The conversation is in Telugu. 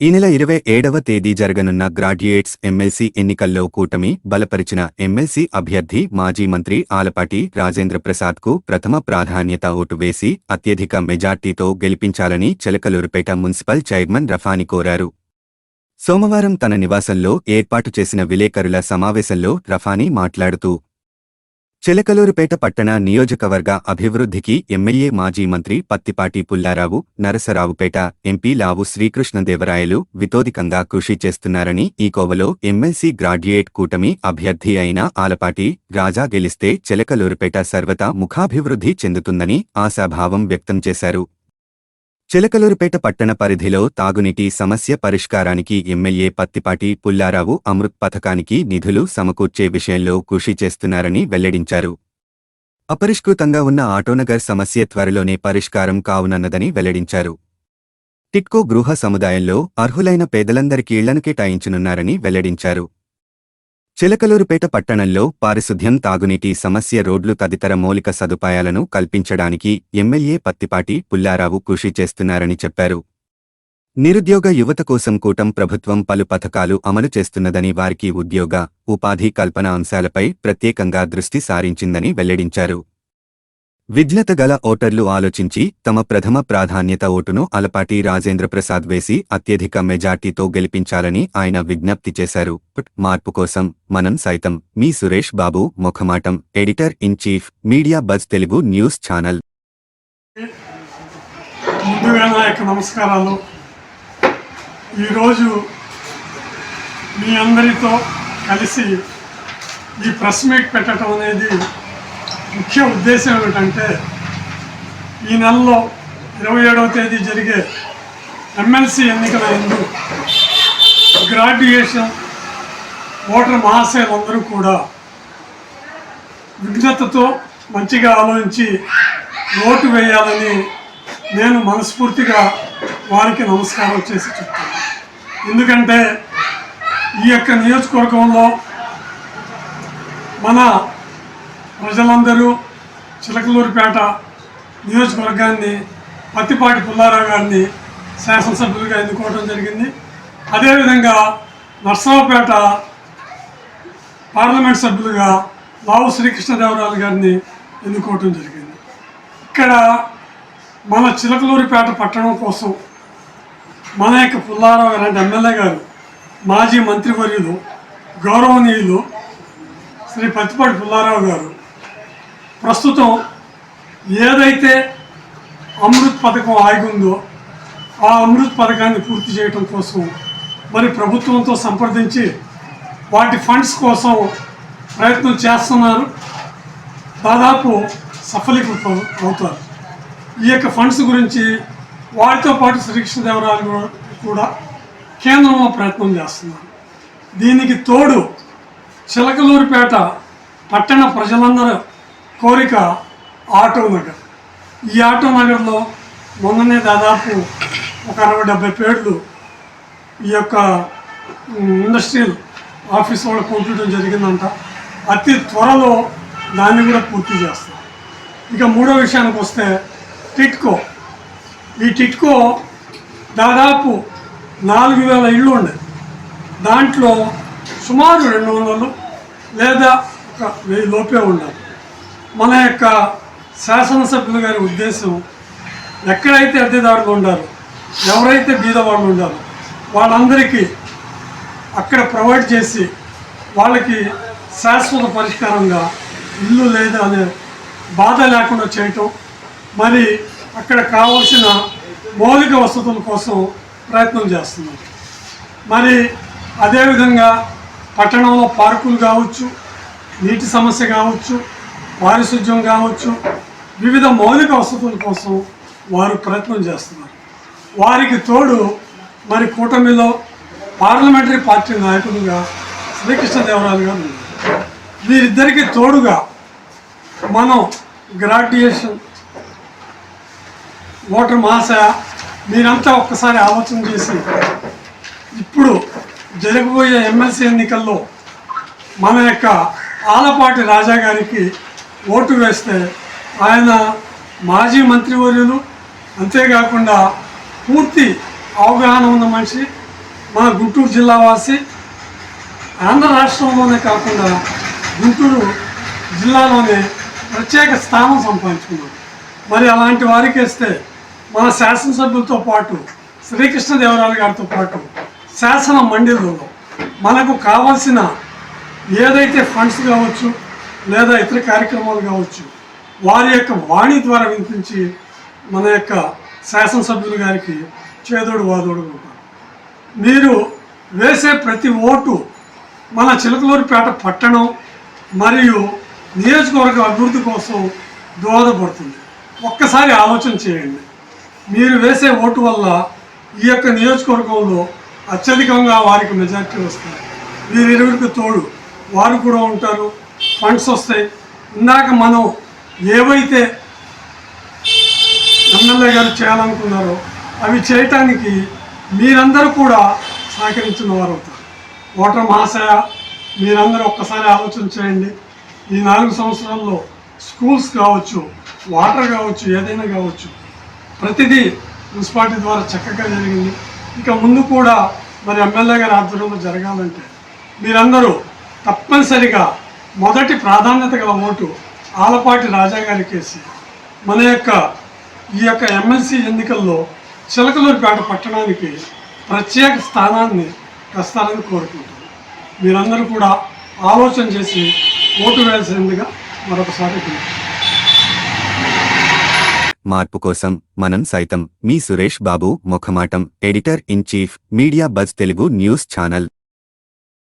ఈ నెల ఇరవై ఏడవ తేదీ జరగనున్న గ్రాడ్యుయేట్స్ ఎమ్మెల్సీ ఎన్నికల్లో కూటమి బలపరిచిన ఎమ్మెల్సీ అభ్యర్థి మాజీ మంత్రి ఆలపాటి రాజేంద్ర ప్రసాద్కు ప్రథమ ప్రాధాన్యత ఓటు వేసి అత్యధిక మెజార్టీతో గెలిపించాలని చిలకలూరుపేట మున్సిపల్ చైర్మన్ రఫాని కోరారు. సోమవారం తన నివాసంలో ఏర్పాటు చేసిన విలేకరుల సమావేశంలో రఫానీ మాట్లాడుతూ చిలకలూరుపేట పట్టణ నియోజకవర్గ అభివృద్ధికి ఎమ్మెల్యే మాజీ మంత్రి పత్తిపాటి పుల్లారావు నరసరావుపేట ఎంపీ లావు శ్రీకృష్ణదేవరాయలు వితోదికంగా కృషి చేస్తున్నారని ఈ కోవలో ఎమ్మెల్సీ గ్రాడ్యుయేట్ కూటమి అభ్యర్థి అయిన ఆలపాటి రాజా గెలిస్తే చిలకలూరుపేట సర్వత ముఖాభివృద్ధి చెందుతుందని ఆశాభావం వ్యక్తం చేశారు. చిలకలూరుపేట పట్టణ పరిధిలో తాగునీటి సమస్య పరిష్కారానికి ఎమ్మెల్యే పత్తిపాటి పుల్లారావు అమృత్ పథకానికి నిధులు సమకూర్చే విషయంలో కృషి చేస్తున్నారని వెల్లడించారు. అపరిష్కృతంగా ఉన్న ఆటోనగర్ సమస్య త్వరలోనే పరిష్కారం కావునన్నదని వెల్లడించారు. టిట్కో గృహ సముదాయంలో అర్హులైన పేదలందరికీ ఇళ్ళను కేటాయించనున్నారని వెల్లడించారు. చిలకలూరుపేట పట్టణంలో పారిశుద్ధ్యం తాగునీటి సమస్య రోడ్లు తదితర మౌలిక సదుపాయాలను కల్పించడానికి ఎమ్మెల్యే పత్తిపాటి పుల్లారావు కృషి చేస్తున్నారని చెప్పారు. నిరుద్యోగ యువత కోసం కూటం ప్రభుత్వం పలు పథకాలు అమలు చేస్తున్నదని వారికి ఉద్యోగ ఉపాధి కల్పన అంశాలపై ప్రత్యేకంగా దృష్టి సారించిందని వెల్లడించారు. విజ్ఞత గల ఓటర్లు ఆలోచించి తమ ప్రథమ ప్రాధాన్యత ఓటును అలపాటి రాజేంద్ర ప్రసాద్ వేసి అత్యధిక మెజార్టీతో గెలిపించాలని ఆయన విజ్ఞప్తి చేశారు. మార్పు కోసం మనం సైతం మీ Suresh Babu Mukhamatam editor in chief media buzz Telugu news channel. నమస్కారాలు. ఈరోజు మీ అందరితో కలిసి ఈ ప్రెస్ మీట్ పెట్టడం అనేది ముఖ్య ఉద్దేశం ఏమిటంటే ఈ నెలలో ఇరవై ఏడవ తేదీ జరిగే ఎమ్మెల్సీ ఎన్నికల ఎందు గ్రాడ్యుయేషన్ ఓటర్ మహాశయులందరూ కూడా విఘ్నతతో మంచిగా ఆలోచించి ఓటు వేయాలని నేను మనస్ఫూర్తిగా వారికి నమస్కారం చేసి చెప్తాను ఎందుకంటే ఈ యొక్క నియోజకవర్గంలో మన ప్రజలందరూ చిలకలూరుపేట నియోజకవర్గాన్ని పత్తిపాటి పుల్లారావు గారిని శాసనసభ్యులుగా ఎన్నుకోవడం జరిగింది. అదేవిధంగా నర్సరావుపేట పార్లమెంట్ సభ్యులుగా లావు శ్రీకృష్ణదేవరాయలు గారిని ఎన్నుకోవటం జరిగింది. ఇక్కడ మన చిలకలూరిపేట పట్టణం కోసం మన యొక్క పుల్లారావు గారు ఎమ్మెల్యే గారు మాజీ మంత్రివర్యులు గౌరవనీయులు శ్రీ పత్తిపాటి పుల్లారావు గారు ప్రస్తుతం ఏదైతే అమృత్ పథకం ఆగిఉందో ఆ అమృత్ పథకాన్ని పూర్తి చేయడం కోసం మరి ప్రభుత్వంతో సంప్రదించి వాటి ఫండ్స్ కోసం ప్రయత్నం చేస్తున్నారు. దాదాపు సఫలీకృతం అవుతారు. ఈ యొక్క ఫండ్స్ గురించి వారితో పాటు శ్రీకృష్ణదేవరాయలు కూడా కేంద్రంలో ప్రయత్నం చేస్తున్నారు. దీనికి తోడు చిలకలూరిపేట పట్టణ ప్రజలందరూ కోరిక ఆటో నగర్ ఈ ఆటో నగర్లో మొన్ననే దాదాపు ఒక అరవై డెబ్బై పేర్లు ఈ యొక్క ఇండస్ట్రియల్ ఆఫీస్ వాళ్ళు పంపించడం జరిగిందంట. అతి త్వరలో దాన్ని కూడా పూర్తి చేస్తాం. ఇక మూడో విషయానికి వస్తే టిట్కో. ఈ టిట్కో దాదాపు నాలుగు వేల ఇళ్ళు ఉండేది దాంట్లో సుమారు రెండు వందలు లేదా ఒక వెయ్యి లోపే ఉండాలి. మన యొక్క శాసనసభ్యులు గారి ఉద్దేశం ఎక్కడైతే అద్దెదారులు ఉండాలో ఎవరైతే బీదవాళ్ళు ఉండాలో వాళ్ళందరికీ అక్కడ ప్రొవైడ్ చేసి వాళ్ళకి శాశ్వత పరిష్కారంగా ఇల్లు లేదా అనే బాధ లేకుండా చేయటం మరి అక్కడ కావాల్సిన మౌలిక వసతుల కోసం ప్రయత్నం చేస్తున్నాం. మరి అదేవిధంగా పట్టణంలో పార్కులు కావచ్చు నీటి సమస్య కావచ్చు పారిశుధ్యం కావచ్చు వివిధ మౌలిక వసతుల కోసం వారు ప్రయత్నం చేస్తున్నారు. వారికి తోడు మరి కూటమిలో పార్లమెంటరీ పార్టీ నాయకులుగా శ్రీకృష్ణదేవరాయలు గారు వీరిద్దరికీ వీరిద్దరికి తోడుగా మనం గ్రాడ్యుయేషన్ ఓటర్ మహాశయ మీరంతా ఒక్కసారి ఆలోచన చేసి ఇప్పుడు జరగబోయే ఎమ్మెల్సీ ఎన్నికల్లో మన యొక్క ఆలపాటి రాజా గారికి ఓటు వేస్తే ఆయన మాజీ మంత్రివర్యులు అంతేకాకుండా పూర్తి అవగాహన ఉన్న మనిషి మన గుంటూరు జిల్లా వాసి. ఆంధ్ర రాష్ట్రంలోనే కాకుండా గుంటూరు జిల్లాలోనే ప్రత్యేక స్థానం సంపాదించుకున్నారు మరి అలాంటి వారికి ఇస్తే మన శాసనసభ్యులతో పాటు శ్రీకృష్ణదేవరాయలు గారితో పాటు శాసన మండలిలో మనకు కావాల్సిన ఏదైతే ఫండ్స్ కావచ్చు లేదా ఇతర కార్యక్రమాలు కావచ్చు వారి యొక్క వాణి ద్వారా వినిపించి మన యొక్క శాసనసభ్యులు గారికి చేదోడు వాదోడు ఉంటారు. మీరు వేసే ప్రతి ఓటు మన చిలకలూరిపేట పట్టణం మరియు నియోజకవర్గ అభివృద్ధి కోసం దోహదపడుతుంది. ఒక్కసారి ఆలోచన చేయండి. మీరు వేసే ఓటు వల్ల ఈ యొక్క నియోజకవర్గంలో అత్యధికంగా వారికి మెజార్టీ వస్తాయి వీరిరువురికి తోడు వారు కూడా ఉంటారు. ఫండ్స్ వస్తాయి. ఇందాక మనం ఏవైతే ఎమ్మెల్యే గారు చేయాలనుకున్నారో అవి చేయటానికి మీరందరూ కూడా సహకరించిన వారు అవుతారు. ఓటర్ మహాశయ మీరందరూ ఒక్కసారి ఆలోచన చేయండి. ఈ నాలుగు సంవత్సరాల్లో స్కూల్స్ కావచ్చు వాటర్ కావచ్చు ఏదైనా కావచ్చు ప్రతిదీ మున్సిపాలిటీ ద్వారా చక్కగా జరిగింది. ఇక ముందు కూడా మరి ఎమ్మెల్యే గారి ఆధ్వర్యంలో జరగాలంటే మీరందరూ తప్పనిసరిగా మొదటి ప్రాధాన్యత గల ఓటు ఆలపాటి రాజా గారికి మన యొక్క ఈ యొక్క ఎమ్మెల్సీ ఎన్నికల్లో చిలకలూరిపేట పట్టణానికి ప్రత్యేక స్థానాన్ని తెస్తారని కోరుకుంటున్నాను మీరందరూ కూడా ఆలోచన చేసి ఓటు వేయాల్సిందిగా మరొకసారి మార్పు కోసం మనం సైతం మీ Suresh Babu Mukhamatam editor in chief media buzz Telugu news channel.